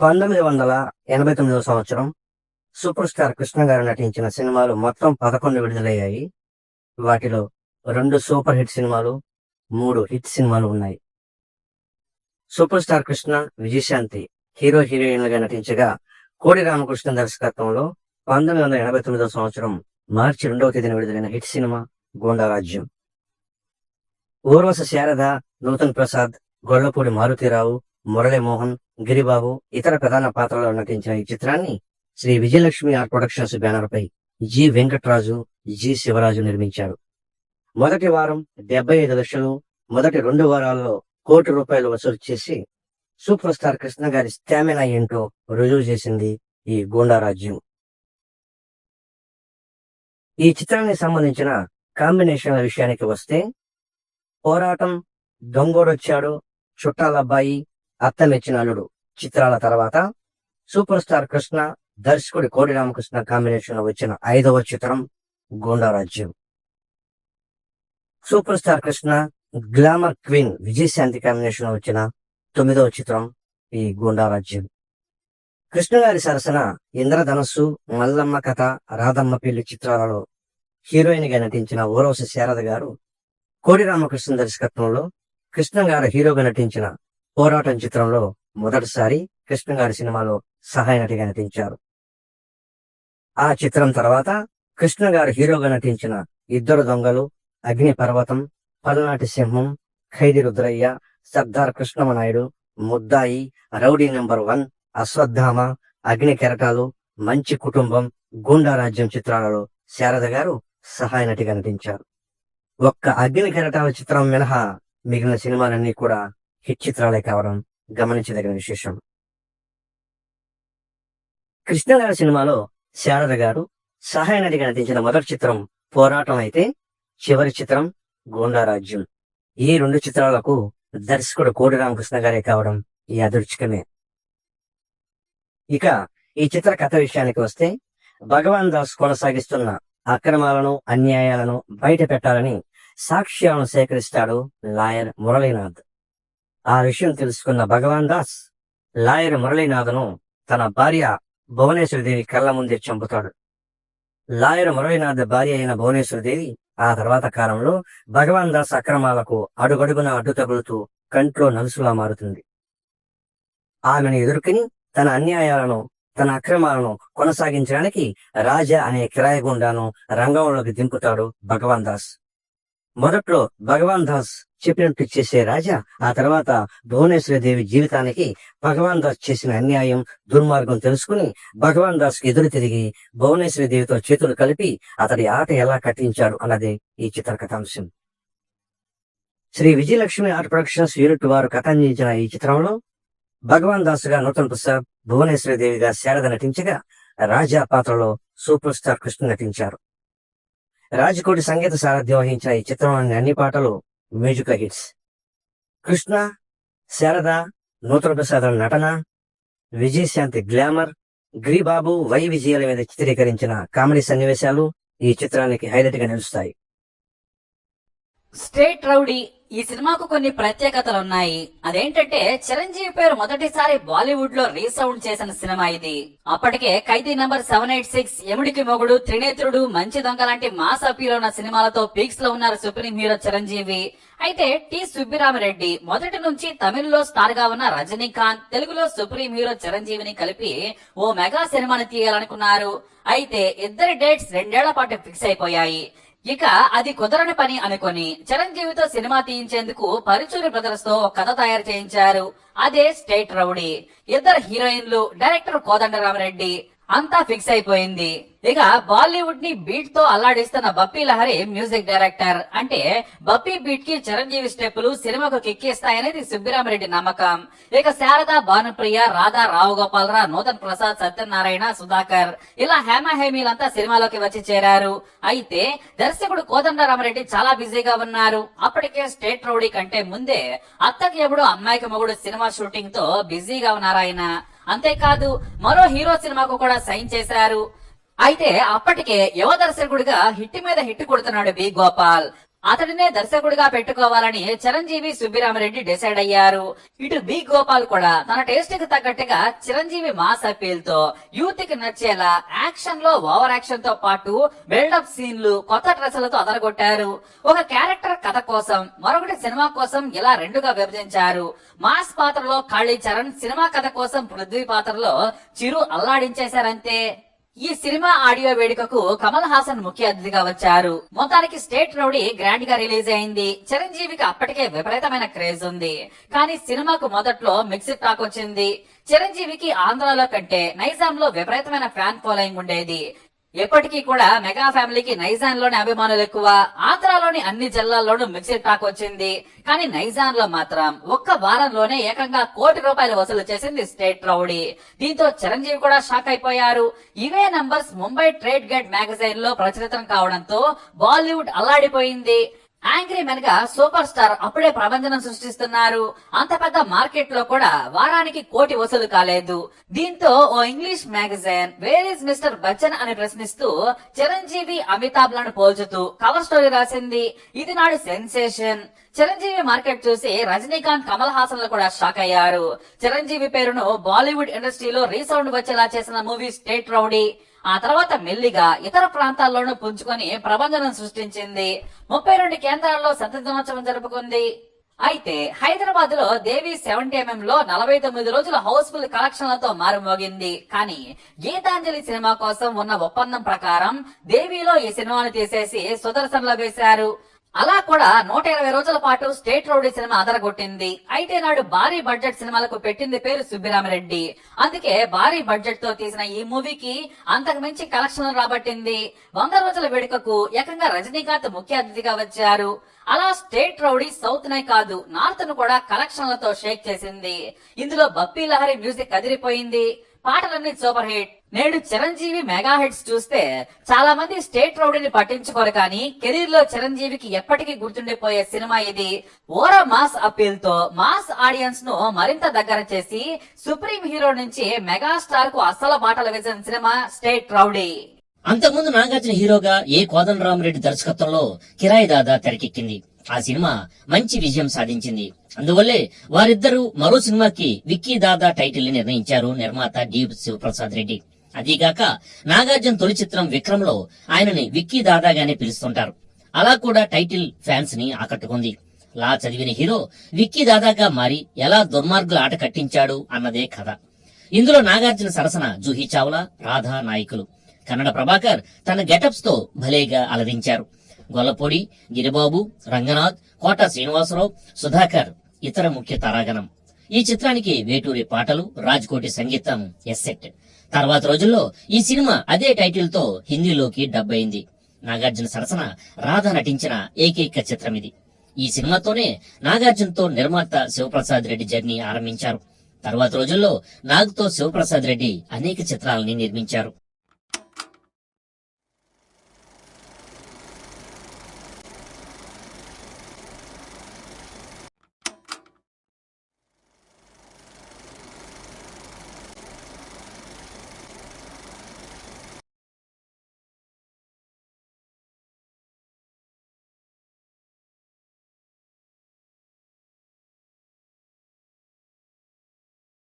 పంతొమ్మిది వందల ఎనభై తొమ్మిదవ సంవత్సరం సూపర్ స్టార్ కృష్ణ గారు నటించిన సినిమాలు మొత్తం పదకొండు విడుదలయ్యాయి. వాటిలో రెండు సూపర్ హిట్ సినిమాలు మూడు హిట్ సినిమాలు ఉన్నాయి. Super star Krishna Vijayashanti hero హీరోయిన్లుగా నటించగా కోడి రామకృష్ణ దర్శకత్వంలో పంతొమ్మిది వందల ఎనభై తొమ్మిదవ సంవత్సరం మార్చి రెండవ తేదీన విడుదలైన హిట్ సినిమా గోండారాజ్యం ఊర్వశ శారద నూతన్ ప్రసాద్ గొల్లపూడి మారుతీరావు మురళీమోహన్ గిరిబాబు ఇతర ప్రధాన పాత్రలో నటించిన ఈ చిత్రాన్ని Shri Vijayalakshmi art productions banner పై జి వెంకట్రాజు జి శివరాజు నిర్మించారు. మొదటి వారం డెబ్బై ఐదు లక్షలు మొదటి రెండు వారాల్లో కోటి రూపాయలు వసూలు చేసి సూపర్ స్టార్ కృష్ణ గారి స్టామినా ఏంటో రుజువు చేసింది ఈ గూండారాజ్యం ఈ చిత్రానికి సంబంధించిన కాంబినేషన్ల విషయానికి వస్తే పోరాటం దొంగోడొచ్చాడు చుట్టాలబ్బాయి అత్తమిచ్చిన అల్లుడు చిత్రాల తర్వాత సూపర్ స్టార్ కృష్ణ దర్శకుడి కోడి రామకృష్ణ కాంబినేషన్లో వచ్చిన ఐదవ చిత్రం Goondarajyam. Super star Krishna glamour queen Vijayashanti కాంబినేషన్లో వచ్చిన తొమ్మిదవ చిత్రం ఈ గూండారాజ్యం. కృష్ణ గారి సరసన ఇంద్రధనస్సు మల్లమ్మ కథ రాధమ్మ పెళ్ళి చిత్రాలలో హీరోయిన్గా నటించిన ఊరవశ శారద గారు కోడి రామకృష్ణ దర్శకత్వంలో కృష్ణ గారు హీరోగా నటించిన పోరాటం చిత్రంలో మొదటిసారి కృష్ణ గారి సినిమాలో సహాయ నటిగా నటించారు. ఆ చిత్రం తర్వాత కృష్ణ గారు హీరోగా నటించిన ఇద్దరు దొంగలు అగ్ని పర్వతం పల్నాటి సింహం ఖైది రుద్రయ్య సర్దార్ కృష్ణమనాయుడు ముద్దాయి రౌడీ నెంబర్ వన్ అశ్వత్థామ అగ్ని కెరటాలు మంచి కుటుంబం గూండా రాజ్యం చిత్రాలలో శారద గారు సహాయ నటిగా నటించారు. ఒక్క అగ్ని కెరటాల చిత్రం మినహా మిగిలిన సినిమాలన్నీ కూడా హిట్ చిత్రాలే కావడం గమనించదగిన విశేషం. కృష్ణగారి సినిమాలో శారద గారు సహాయ నటిగా నటించిన మొదటి చిత్రం పోరాటం అయితే చివరి చిత్రం గోండారాజ్యం ఈ రెండు చిత్రాలకు దర్శకుడు కోడి రామకృష్ణ గారే కావడం ఈ అదృష్టమే. ఇక ఈ చిత్ర కథ విషయానికి వస్తే భగవాన్ దాస్ కొనసాగిస్తున్న అక్రమాలను అన్యాయాలను బయట పెట్టాలని సాక్ష్యాలను సేకరిస్తాడు లాయర్ మురళీనాథ్. ఆ విషయం తెలుసుకున్న భగవాన్ దాస్ లాయర్ మురళీనాథను తన భార్య భువనేశ్వరదేవి కళ్ళ ముందే చంపుతాడు. లాయర్ మురళీనాథ్ భార్య అయిన భువనేశ్వరదేవి ఆ తర్వాత కాలంలో భగవాన్ దాస్ అక్రమాలకు అడుగడుగున అడ్డు తగులుతూ కంట్లో నలుసులా మారుతుంది. ఆమెను ఎదుర్కొని తన అన్యాయాలను తన అక్రమాలను కొనసాగించడానికి రాజా అనే కిరాయ గుండాను రంగంలోకి దింపుతాడు భగవాన్ దాస్. మొదట్లో భగవాన్ దాస్ చెప్పినట్టు చేసే రాజా ఆ తర్వాత భువనేశ్వరి దేవి జీవితానికి భగవాన్ దాస్ చేసిన అన్యాయం దుర్మార్గం తెలుసుకుని భగవాన్ దాస్కి ఎదురు తిరిగి భువనేశ్వరి దేవితో చేతులు కలిపి అతడి ఆట ఎలా కట్టించాడు అన్నదే ఈ చిత్ర కథాంశం Shri Vijayalakshmi art productions unit వారు కథాందించిన ఈ చిత్రంలో భగవాన్ దాస్గా నూతన్ ప్రసాద్ భువనేశ్వరి దేవిగా శారద నటించగా రాజా పాత్రలో సూపర్ స్టార్ కృష్ణ నటించారు. రాజకోటి సంగీత సారథ్యం వహించిన ఈ చిత్రంలోని అన్ని పాటలు మ్యూజిక్ హిట్స్. కృష్ణ శారద నూతన ప్రసాద్ నటన విజయశాంతి గ్లామర్ గిరిబాబు వై విజయాల మీద చిత్రీకరించిన కామెడీ సన్నివేశాలు ఈ చిత్రానికి హైలైట్గా నిలుస్తాయి. స్టేట్ రౌడీ ఈ సినిమాకు కొన్ని ప్రత్యేకతలు ఉన్నాయి. అదేంటంటే చిరంజీవి పేరు మొదటిసారి బాలీవుడ్లో రీసౌండ్ చేసిన సినిమా ఇది. అప్పటికే Khaidi number seven eight six Yamudiki Mogudu Trinetrudu మంచి దొంగ లాంటి మాస్ అపీల్ ఉన్న సినిమాలతో పీక్స్లో ఉన్నారు సుప్రీం హీరో చిరంజీవి. అయితే టి సుబ్బిరామరెడ్డి మొదటి నుంచి తమిళ్ళో స్టార్గా ఉన్న రజనీకాంత్ తెలుగులో సుప్రీం హీరో చిరంజీవిని కలిపి ఓ మెగా సినిమాని తీయాలనుకున్నారు. అయితే ఇద్దరి డేట్స్ రెండేళ్ళ పాటు ఫిక్స్ అయిపోయాయి. ఇక అది కుదరని పని అనుకుని చిరంజీవితో సినిమా తీయించేందుకు పరిచూరి బ్రదర్స్తో ఒక కథ తయారు చేయించారు. అదే స్టేట్ రౌడీ. ఇద్దరు హీరోయిన్లు డైరెక్టర్ కోదండరామరెడ్డి అంతా ఫిక్స్ అయిపోయింది. ఇక బాలీవుడ్ని బీట్తో అల్లాడిస్తున్న బప్పీ లహరి మ్యూజిక్ డైరెక్టర్. అంటే బప్పీ బీట్కి చిరంజీవి స్టెప్పులు సినిమాకు కిక్కిస్తాయనేది సుబ్బిరామరెడ్డి నమ్మకం. ఇక శారద భానుప్రియ రాధా రావు గోపాలరావు నూతన్ ప్రసాద్ సత్యనారాయణ సుధాకర్ ఇలా హేమ హేమీలంతా సినిమాలోకి వచ్చి చేరారు. అయితే దర్శకుడు కోదండరామరెడ్డి చాలా బిజీగా ఉన్నారు. అప్పటికే స్టేట్ రౌడీ కంటే ముందే అత్తకి ఎప్పుడు అమ్మాయికి మొగుడు సినిమా షూటింగ్తో బిజీగా ఉన్నారు అంతేకాదు మరో హీరో సినిమాకు కూడా సైన్ చేశారు. అయితే అప్పటికే యువ దర్శకుడిగా హిట్ మీద హిట్ కొడుతున్నాడు బి గోపాల్. అతడినే దర్శకుడిగా పెట్టుకోవాలని చిరంజీవి సుబ్బిరామరెడ్డి డిసైడ్ అయ్యారు. ఇటు బి గోపాల్ కూడా తన టేస్ట్కి తగ్గట్టుగా చిరంజీవి మాస్ అపీల్తో యూత్కి నచ్చేలా యాక్షన్లో ఓవర్ యాక్షన్తో పాటు బిల్డప్ సీన్లు కొత్త డ్రెస్సులతో అదరగొట్టారు. ఒక క్యారెక్టర్ కథ కోసం మరొకటి సినిమా కోసం ఇలా రెండుగా విభజించారు. మాస్ పాత్రలో కాళీ చరణ్ సినిమా కథ కోసం పృథ్వీ పాత్రలో చిరు అల్లాడించేశారంతే. ఈ సినిమా ఆడియో వేడుకకు కమల్ హాసన్ ముఖ్య అతిథిగా వచ్చారు. మొత్తానికి స్టేట్ రౌడీ గ్రాండ్గా రిలీజ్ అయింది. చిరంజీవికి అప్పటికే విపరీతమైన క్రేజ్ ఉంది. కానీ సినిమాకు మొదట్లో మిక్సిడ్ టాక్ వచ్చింది. చిరంజీవికి ఆంధ్రాలో కంటే నైజాం లో విపరీతమైన ఫ్యాన్ ఫాలోయింగ్ ఉండేది. ఎప్పటికీ కూడా మెగా ఫ్యామిలీకి నైజాన్లోని అభిమానులు ఎక్కువ ఆంధ్రాలోని అన్ని జిల్లాల్లోనూ మిక్స్డ్ టాక్ వచ్చింది. కానీ నైజాన్లో మాత్రం ఒక్క వారంలోనే ఏకంగా కోటి రూపాయలు వసూలు చేసింది స్టేట్ రౌడీ. దీంతో చిరంజీవి కూడా షాక్ అయిపోయారు. ఇవే నంబర్స్ ముంబై ట్రేడ్ గేట్ మ్యాగజైన్లో ప్రచురితం కావడంతో బాలీవుడ్ అల్లాడిపోయింది. యాంగ్రీ మెన్గా సూపర్ స్టార్ అప్పుడే ప్రబంధనం సృష్టిస్తున్నారు. అంత పెద్ద మార్కెట్లో కూడా వారానికి కోటి వసూలు కాలేదు. దీంతో ఓ English magazine where is mister Bachchan అని ప్రశ్నిస్తూ చిరంజీవి అమితాబ్లను పోల్చుతూ కవర్ స్టోరీ రాసింది. ఇది నాడు సెన్సేషన్. చిరంజీవి మార్కెట్ చూసి రజనీకాంత్ కమల్ హాసన్లు కూడా షాక్ అయ్యారు. చిరంజీవి పేరును బాలీవుడ్ ఇండస్ట్రీలో రీసౌండ్ వచ్చేలా చేసిన మూవీ స్టేట్ రౌడీ. ఆ తర్వాత మెల్లిగా ఇతర ప్రాంతాల్లోనూ పుంజుకొని ప్రభంజనం సృష్టించింది. ముప్పై రెండు కేంద్రాల్లో సంత దినోత్సవం జరుపుకుంది. అయితే హైదరాబాద్లో దేవి సెవెంటీ ఎంఎం లో నలభై తొమ్మిది రోజులు హౌస్ఫుల్ కలెక్షన్లతో మారుమోగింది. కానీ గీతాంజలి సినిమా కోసం ఉన్న ఒప్పందం ప్రకారం దేవిలో ఈ సినిమాను తీసేసి సుదర్శన్లో వేశారు. అలా కూడా నూట ఇరవై రోజుల పాటు స్టేట్ రౌడీ సినిమా అదరగొట్టింది. అయితే నాడు భారీ బడ్జెట్ సినిమాలకు పెట్టింది పేరు సుబ్బిరామరెడ్డి. అందుకే భారీ బడ్జెట్తో తీసిన ఈ మూవీకి అంతకు మించి కలెక్షన్లు రాబట్టింది. వంద రోజుల వేడుకకు ఏకంగా రజనీకాంత్ ముఖ్య అతిథిగా వచ్చారు. అలా స్టేట్ రౌడీ సౌత్ నే కాదు నార్త్ను కూడా కలెక్షన్లతో షేక్ చేసింది. ఇందులో బప్పీ లహరి మ్యూజిక్ అదిరిపోయింది. పాటలన్నీ సూపర్ హిట్. నేడు చిరంజీవి మెగా హిట్స్ చూస్తే చాలా మంది స్టేట్ రౌడీని పట్టించుకోరు కానీ కెరీర్లో చిరంజీవికి ఎప్పటికీ గుర్తుండిపోయే సినిమా ఇది. ఓరా మాస్ అప్పీల్తో మాస్ ఆడియన్స్ను మరింత దగ్గర చేసి సుప్రీం హీరో నుంచి మెగా స్టార్కు అసలు బాటలు వేసిన సినిమా స్టేట్ రౌడీ. అంతకుముందు నాగార్జున హీరోగా ఏ కోదండరామరెడ్డి దర్శకత్వంలో కిరాయి దాదా తెరకెక్కింది. ఆ సినిమా మంచి విజయం సాధించింది. అందువల్లే వారిద్దరూ మరో సినిమాకి విక్కీ దాదా టైటిల్ని నిర్ణయించారు నిర్మాత డి శివప్రసాద్ రెడ్డి. అదీగాక నాగార్జున తొలి చిత్రం విక్రమ్లో ఆయనని విక్కీ దాదాగానే పిలుస్తుంటారు. అలా కూడా టైటిల్ ఫ్యాన్స్ని ఆకట్టుకుంది. లా చదివిన హీరో విక్కీ దాదాగా మారి ఎలా దుర్మార్గుల ఆట కట్టించాడు అన్నదే కథ. ఇందులో నాగార్జున సరసన జూహీ చావ్లా రాధా నాయకులు. కన్నడ ప్రభాకర్ తన గెటప్స్తో భలేగా అలరించారు. గొల్లపొడి గిరిబాబు రంగనాథ్ కోట శ్రీనివాసరావు సుధాకర్ ఇతర ముఖ్య తారాగణం. ఈ చిత్రానికి వేటూరి పాటలు రాజ్కోటి సంగీతం ఎస్సెట్. తర్వాత రోజుల్లో ఈ సినిమా అదే టైటిల్తో హిందీలోకి డబ్ అయింది. నాగార్జున సరసన రాధ నటించిన ఏకైక చిత్రం ఇది ఈ సినిమాతోనే నాగార్జునతో నిర్మాత శివప్రసాద్ రెడ్డి జర్నీ ఆరంభించారు. తర్వాత రోజుల్లో నాగ్తో శివప్రసాద్ రెడ్డి అనేక చిత్రాలని నిర్మించారు.